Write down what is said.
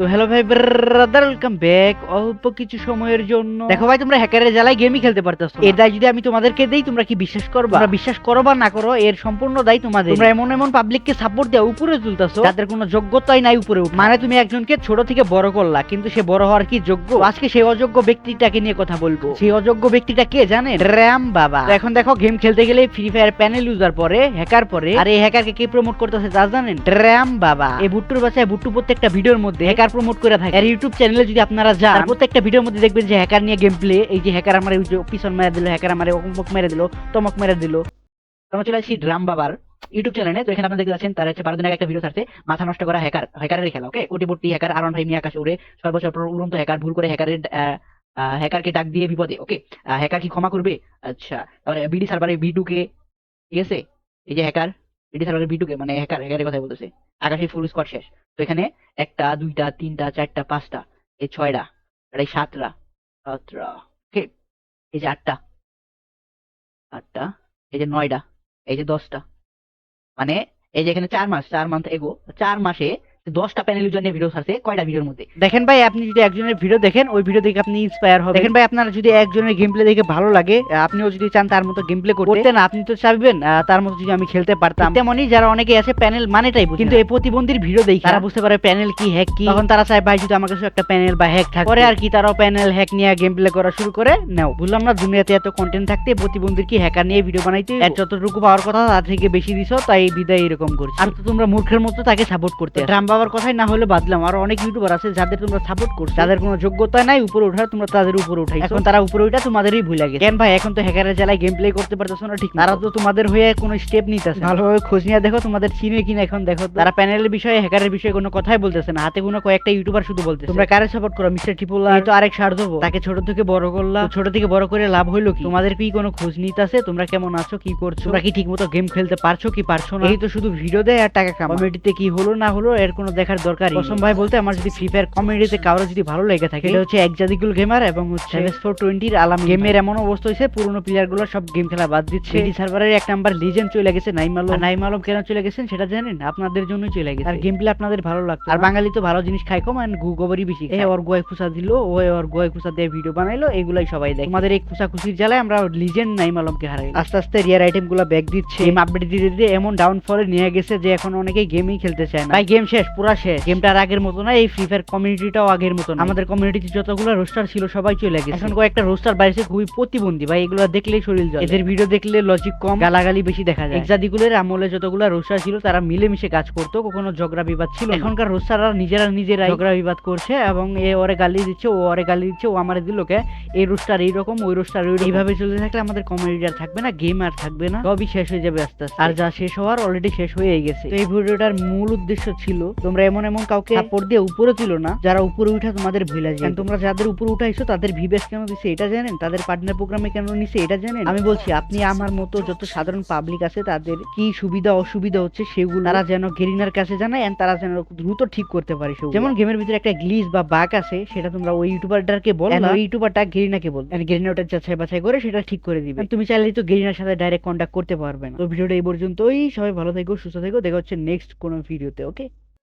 তো হ্যালো ভাই brother welcome back অল্প কিছু সময়ের জন্য। দেখো ভাই তোমরা হ্যাকারের জ্বালায় গেমই খেলতে পারতেছো এর দায় যদি আমি তোমাদেরকে দেই তোমরা কি বিশ্বাস করবা? তোমরা বিশ্বাস করো বা না করো এর সম্পূর্ণ দায় তোমাদের। তোমরা এমন এমন পাবলিককে সাপোর্ট দেওয়া উপরে তুলতেছো যাদের কোনো যোগ্যতাই নাই উপরে উঠা। মানে তুমি একজনকে ছোট থেকে বড় করলা কিন্তু সে বড় হওয়ার কি যোগ্য? আজকে সেই অযোগ্য ব্যক্তিটাকে নিয়ে কথা বলব। সেই অযোগ্য ব্যক্তিটা কে জানেন? র্যাম বাবা। এখন দেখো গেম খেলতে গেলে ফ্রি ফায়ার প্যানেল ইউজার পরে হ্যাকার পরে আর এই হ্যাকারকে কে প্রমোট করতেছে তা জানেন? র্যাম বাবা। এই বুট্টুর বাসায় বুট্টু প্রত্যেকটা ভিডিওর মধ্যে হ্যাকার প্রমোট করে থাকে। আর ইউটিউব চ্যানেলে যদি আপনারা যান প্রত্যেকটা ভিডিওর মধ্যে দেখবেন যে হ্যাকার নিয়ে গেম প্লে এই যে হ্যাকার আমার পিছন মেরে দিল হ্যাকার আমার অমুক মেরে দিল, তমক মেরে দিল। আমরা চলে আসছি ড্রাম বাবার ইউটিউব চ্যানেলে তো এখানে আপনারা দেখতে পাচ্ছেন, তার হচ্ছে বারো দিন আগে একটা ভিডিও ছাড়ছে, মাথা নষ্ট করা হ্যাকার হ্যাকারের খেলা ওকে কোটিপটি হ্যাকার আরন ভাই নিয়ে আকাশে উড়ে ছয় বছর পর উড়ন্ত হ্যাকার ভুল করে হ্যাকারের হ্যাকারকে ডাক দিয়ে বিপদে ওকে হ্যাকার কি ক্ষমা করবে? আচ্ছা তারপরে বিডি সার্ভারে বি টু কে ঠিক আছে? এই যে হ্যাকার বিডি সার্ভারের বি কে মানে হ্যাকার হ্যাকারের কথা বলতেছে। আকাশে ফুল স্কোয়াড শেষ। তো এখানে একটা, দুইটা, তিনটা, চারটা, পাঁচটা, এই ছয়টা এটা সাতটা সাতটা ওকে এই যে আটটা আটটা, এই যে নয়টা, এই যে দশটা মানে এই যে এখানে চার মাস, চার মান্থ এগো চার মাসে দশটা প্যানেল ইউজার নিয়ে ভিডিও ছাড়ছে কয়টা ভিডিওর মধ্যে? দেখেন ভাই আপনি যদি একজনের ভিডিও দেখেন ওই ভিডিও দেখে আপনি ইন্সপায়ার হবেন। দেখেন ভাই আপনার যদি একজনের গেম প্লে দেখে ভালো লাগে আপনিও যদি চান তার মতো গেম প্লে করতে না আপনি তো চাইবেন তার মতো যদি আমি খেলতে পারতাম। তেমনই যারা অনেকে আছে প্যানেল মানেটাই বুঝে কিন্তু এই প্রতিবন্ধীর ভিডিও দেখে তারা বুঝতে পারে প্যানেল কি হ্যাক কি। তখন তারা চায় ভাই যদি আমার কাছে একটা প্যানেল বা হ্যাক থাকে। পরে আর কি তারাও প্যানেল হ্যাক নিয়ে গেম প্লে করা শুরু করে নাও। বুঝলাম না দুনিয়াতে এত কন্টেন্ট থাকতে প্রতিবন্ধীর কি হ্যাকার নিয়ে ভিডিও বানাইতে? যতটুকু পাওয়ার কথা তার থেকে বেশি দিছো তাই বিদায় এরকম করছে। আর তো তোমরা মূর্খের মতো তাকে সাপোর্ট করতে ড্রাম বাবার কথাই না হলে বাদলাম। আর অনেক ইউটিউবার আছে যাদের তোমরা সাপোর্ট করছ। যাদের কোনো যোগ্যতা নাই উপরে ওঠার তোমরা তাদের উপরে উঠাই এখন তারা উপরে ওঠা তোমাদেরই ভুল লাগে কেন ভাই এখন তো হ্যাকারের জ্বালায় গেম প্লে করতে পারতেছো না ঠিক তারা তো তোমাদের হয়ে কোনো স্টেপ নিতেছে ভালোভাবে খোঁজ নিয়ে দেখো তোমাদের চিনে কিনা এখন দেখো। তারা প্যানেলের বিষয়ে হ্যাকারের বিষয়ে কোনো কথাই বলতেছে না। হাতে কোনো কয়েকটা ইউটিউবার শুধু বলতেছে। তোমরা কারে সাপোর্ট করো? মিস্টার টিপুলা তো আরেক সার দেবো। তাকে ছোট থেকে বড় করলাম ছোট থেকে বড় করে লাভ হইল কি? তোমাদের কি কোনো খোঁজ নিতেছে? তোমরা কেমন আছো? কি করছ? তোমরা কি ঠিকমতো গেম খেলতে পারছ কি পারছ না? এই তো শুধু ভিডিও দেয় আর টাকা কমেডিতে কি হলো না হলো এর কোনো দেখার দরকার কসম ভাই বলতে আমার যদি ফ্রি ফায়ার কমেডিতে কারও যদি ভালো লেগে থাকে এটা হচ্ছে একজাদিকুল গেমার এবং হচ্ছে ফোর টোয়েন্টির আলাম গেমের এমন অবস্থা হয়েছে পুরোনো প্লেয়ারগুলো সব গেম খেলা বাদ দিচ্ছে। এডি সার্ভারের এক নাম্বার লিজেন্ড চলে গেছে নাইম আলম। নাইম আলম কেন চলে গেছেন সেটা জানেন? আপনাদের জন্য চলে গেছে। আর গেম প্লে আপনাদের ভালো লাগতো আর বাঙালি তো ভালো জিনিস খায় কম আর গু গোবরই বেশি এ ওর গোয় খুসা দিল ও ওর গোয় খুসা দিয়ে ভিডিও বানাইলো এগুলাই সবাই দেখে। আমাদের এই খুসা খুশির জ্বালায় আমরা লিজেন্ড নাইম আলমকে হারাই আস্তে আস্তে রিয়ার আইটেমগুলো ব্যাক দিচ্ছে। গেম আপডেট দিতে দিতে এমন ডাউনফলে নিয়ে গেছে যে এখন অনেকেই গেমই খেলতে চায় না। ভাই গেম শেষ। পুরা শেষ। গেমটা আর আগের মতো না এই ফ্রি ফায়ার কমিউনিটিটাও আগের মতো না। আমাদের কমিউনিটিতে যতগুলো রোস্টার ছিল সবাই চলে গেছে। এখন কয়েকটা রোস্টার বাইরে খুবই প্রতিবন্ধী। ভাই এগুলো দেখলেই শরীর জ্বলে। এদের ভিডিও দেখলে লজিক কম। গালাগালি বেশি দেখা যায়। এক্সাদিগুলের আমলে যতগুলো রোস্টার ছিল তারা মিলেমিশে কাজ করতো কখনো ঝগড়া বিবাদ ছিল। এখনকার রোস্টাররা নিজেরা নিজেরা ঝগড়া বিবাদ করছে এবং এ ওরে গালি দিচ্ছে ও ওরে গালি দিচ্ছে ও আমারে দিল কে? এই রোস্টার এইরকম ওই রোস্টার ওই এইভাবে চলতে থাকলে আমাদের কমিউনিটি আর থাকবে না গেম আর থাকবে না। সবই শেষ হয়ে যাবে আস্তে আস্তে। আর যা শেষ হওয়ার অলরেডি শেষ হয়ে গেছে। তো এই ভিডিওটার মূল উদ্দেশ্য ছিল তোমরা এমন এমন কাউকে সাপোর্ট দিয়ে উপরে ছিল না যারা উপরে উঠা তোমাদের ভুলে যায় তোমরা যাদের উপরে উঠাইছো তাদের ভিবেস কেন দিছে এটা জানেন? তাদের পার্টনার প্রোগ্রামে কেন নিছে এটা জানেন? আমি বলছি আপনি আমার মতো যত সাধারণ পাবলিক আছে তাদের কি সুবিধা অসুবিধা হচ্ছে সেগুলো তারা যেন গেরিনার কাছে জানায় and তারা যেন দ্রুত ঠিক করতে পারে সেগুলো। যেমন গেমের ভিতরে একটা গ্লিচ বা বাগ আছে সেটা তোমরা ওই ইউটিউবারটাকে বল ওই ইউটিউবারটা গেরিনাকে বল। গেরিনা ওটা যাচাই বাছাই করে সেটা ঠিক করে দিবে। তুমি চাইলেই তো গেরিনার সাথে ডাইরেক্ট কন্ট্যাক্ট করতে পারবে না। তো ভিডিওটা এই পর্যন্তই। সবাই ভালো থেকো সুস্থ থেকো। দেখা হচ্ছে নেক্সট কোনো ভিডিওতে ওকে